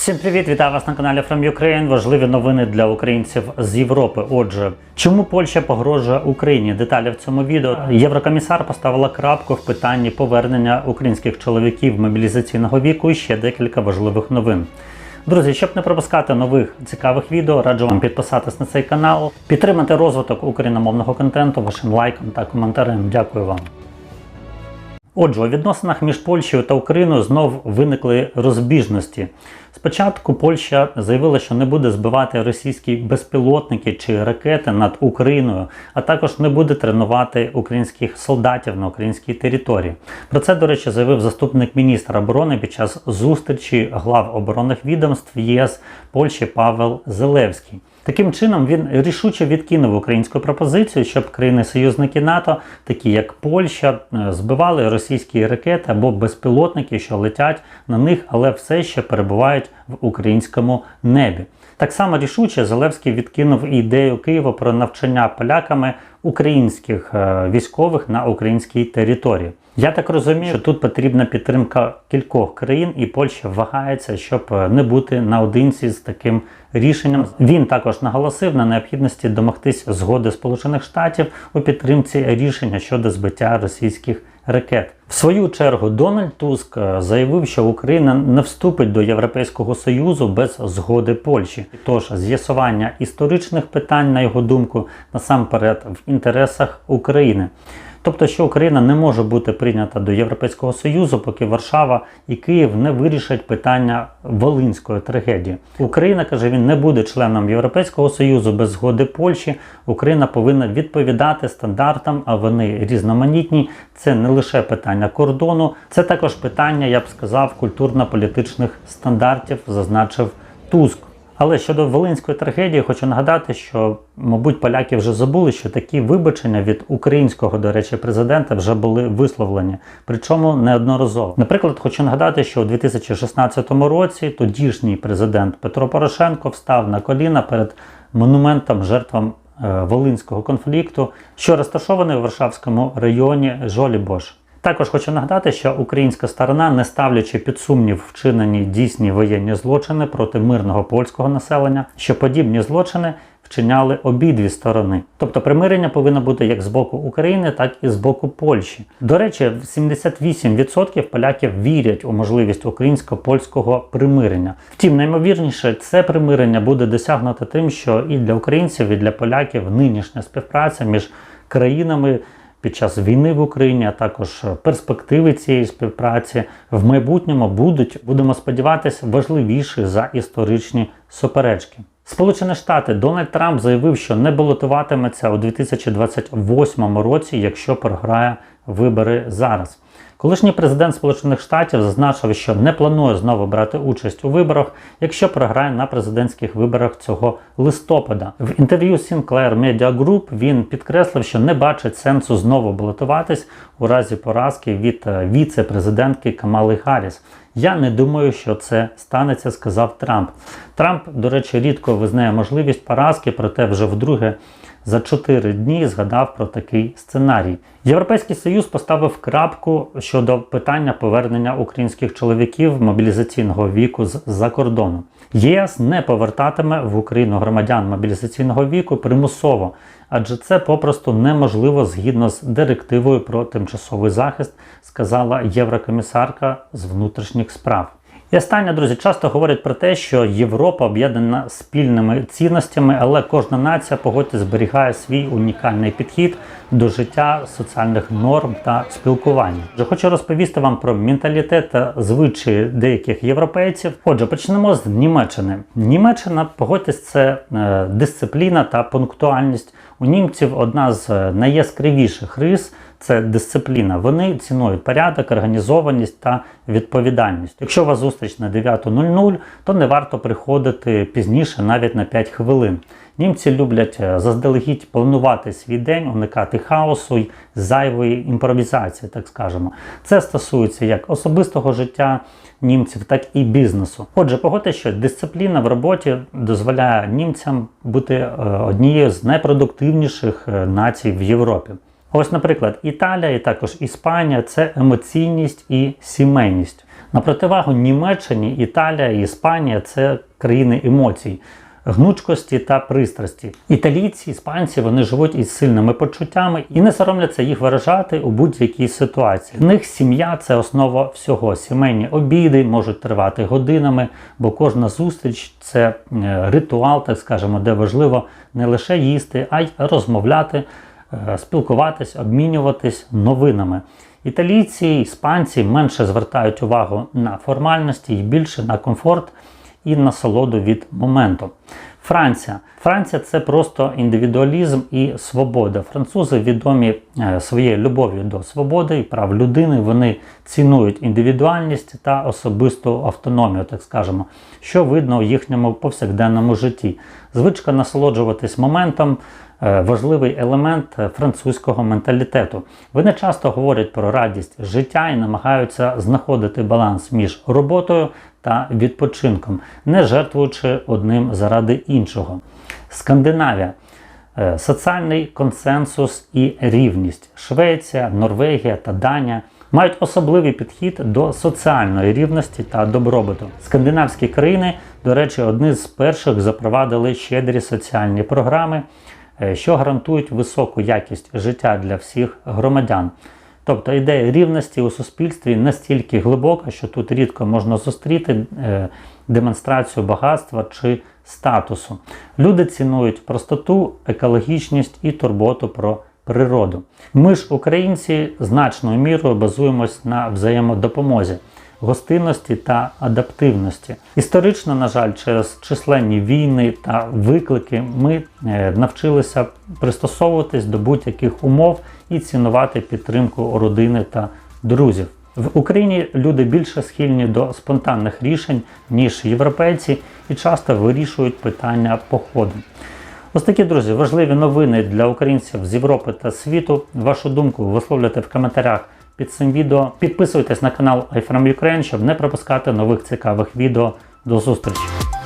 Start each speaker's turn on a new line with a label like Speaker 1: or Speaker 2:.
Speaker 1: Всім привіт, вітаю вас на каналі From Ukraine. Важливі новини для українців з Європи. Отже, чому Польща погрожує Україні? Деталі в цьому відео. Єврокомісар поставила крапку в питанні повернення українських чоловіків мобілізаційного віку. І ще декілька важливих новин. Друзі, щоб не пропускати нових цікавих відео, раджу вам підписатись на цей канал, підтримати розвиток україномовного контенту вашим лайком та коментарем. Дякую вам. Отже, у відносинах між Польщею та Україною знов виникли розбіжності. Спочатку Польща заявила, що не буде збивати російські безпілотники чи ракети над Україною, а також не буде тренувати українських солдатів на українській території. Про це, до речі, заявив заступник міністра оборони під час зустрічі глав оборонних відомств ЄС Польщі Павел Зелевський. Таким чином він рішуче відкинув українську пропозицію, щоб країни-союзники НАТО, такі як Польща, е, збивали російські ракети або безпілотники, що летять на них, але все ще перебувають в українському небі. Так само рішуче Зелевський відкинув ідею Києва про навчання поляками українських е, військових на українській території. Я так розумію, що тут потрібна підтримка кількох країн, і Польща вагається, щоб е, не бути наодинці з таким рішенням. Він також наголосив на необхідності домогтись згоди Сполучених Штатів у підтримці рішення щодо збиття російських ракет. В свою чергу Дональд Туск е, заявив, що Україна не вступить до Європейського Союзу без згоди Польщі. Тож з'ясування історичних питань, на його думку, насамперед в інтересах України. Тобто, що Україна не може бути прийнята до Європейського Союзу, поки Варшава і Київ не вирішать питання Волинської трагедії. Україна каже, він не буде членом Європейського Союзу без згоди Польщі. Україна повинна відповідати стандартам, а вони різноманітні. Це не лише питання кордону, це також питання, я б сказав, культурно-політичних стандартів, зазначив Туск. Але щодо Волинської трагедії, хочу нагадати, що, мабуть, поляки вже забули, що такі вибачення від українського, до речі, президента вже були висловлені, причому неодноразово. Наприклад, хочу нагадати, що у 2016 році тодішній президент Петро Порошенко встав на коліна перед монументом жертвам е, Волинського конфлікту, що розташований у Варшавському районі Жолібош. Також хочу нагадати, що українська сторона, не ставлячи під сумнів вчинені дійсні воєнні злочини проти мирного польського населення, що подібні злочини вчиняли обидві сторони. Тобто примирення повинно бути як з боку України, так і з боку Польщі. До речі, 78% поляків вірять у можливість українсько-польського примирення. Втім, наймовірніше, це примирення буде досягнуто тим, що і для українців, і для поляків нинішня співпраця між країнами під час війни в Україні, а також перспективи цієї співпраці в майбутньому будуть, будемо сподіватися, важливіші за історичні суперечки. Сполучені Штати Дональд Трамп заявив, що не балотуватиметься у 2028 році, якщо програє вибори зараз. Колишній президент Сполучених Штатів зазначив, що не планує знову брати участь у виборах, якщо програє на президентських виборах цього листопада. В інтерв'ю Sinclair Media Group він підкреслив, що не бачить сенсу знову балотуватись у разі поразки від е, віце-президентки Камали Гарріс. Я не думаю, що це станеться, сказав Трамп. Трамп, до речі, рідко визнає можливість поразки, проте вже вдруге за 4 дні згадав про такий сценарій. Європейський Союз поставив крапку щодо питання повернення українських чоловіків мобілізаційного віку з-за кордону. ЄС не повертатиме в Україну громадян мобілізаційного віку примусово, адже це попросту неможливо згідно з директивою про тимчасовий захист, сказала єврокомісарка з внутрішніх справ. І останнє, друзі, часто говорять про те, що Європа об'єднана спільними цінностями, але кожна нація погодьте зберігає свій унікальний підхід до життя, соціальних норм та спілкування. Вже хочу розповісти вам про менталітет та звичаї деяких європейців. Отже, почнемо з Німеччини. Німеччина, погодьтесь, це е, дисципліна та пунктуальність. У німців одна з е, найяскравіших рис це дисципліна. Вони цінують порядок, організованість та відповідальність. Якщо вас зустріч на 9.00, то не варто приходити пізніше, навіть на 5 хвилин. Німці люблять е, заздалегідь планувати свій день, уникати хаосу й зайвої імпровізації, так скажемо. Це стосується як особистого життя німців, так і бізнесу. Отже, погодьте, що дисципліна в роботі дозволяє німцям бути е, однією з найпродуктивніших е, націй в Європі. Ось, наприклад, Італія і також Іспанія це емоційність і сімейність. На противагу Німеччині, Італія Іспанія це країни емоцій. Гнучкості та пристрасті. Італійці, іспанці вони живуть із сильними почуттями і не соромляться їх виражати у будь-якій ситуації. В них сім'я це основа всього. Сімейні обіди можуть тривати годинами, бо кожна зустріч це е, ритуал, так скажемо, де важливо не лише їсти, а й розмовляти, е, спілкуватись, обмінюватись новинами. Італійці, іспанці менше звертають увагу на формальності і більше на комфорт і насолоду від моменту. Франція. Франція це просто індивідуалізм і свобода. Французи відомі е, своєю любов'ю до свободи і прав людини. Вони цінують індивідуальність та особисту автономію, так скажемо, що видно у їхньому повсякденному житті. Звичка насолоджуватись моментом. Е, Важливий елемент е, французького менталітету. Вони часто говорять про радість життя і намагаються знаходити баланс між роботою та відпочинком, не жертвуючи одним заради іншого. Скандинавія. Е, Соціальний консенсус і рівність. Швеція, Норвегія та Данія мають особливий підхід до соціальної рівності та добробуту. Скандинавські країни, до речі, одні з перших запровадили щедрі соціальні програми, що гарантують високу якість життя для всіх громадян. Тобто ідея рівності у суспільстві настільки глибока, що тут рідко можна зустріти е, демонстрацію багатства чи статусу. Люди цінують простоту, екологічність і турботу про природу. Ми ж, українці, значною мірою базуємось на взаємодопомозі, гостинності та адаптивності. Історично, на жаль, через численні війни та виклики ми е, навчилися пристосовуватись до будь-яких умов і цінувати підтримку родини та друзів. В Україні люди більше схильні до спонтанних рішень, ніж європейці, і часто вирішують питання по. Ось такі друзі, важливі новини для українців з Європи та світу. Вашу думку висловлюйте в коментарях під цим відео. Підписуйтесь на канал iFrom Ukraine, щоб не пропускати нових цікавих відео. До зустрічі!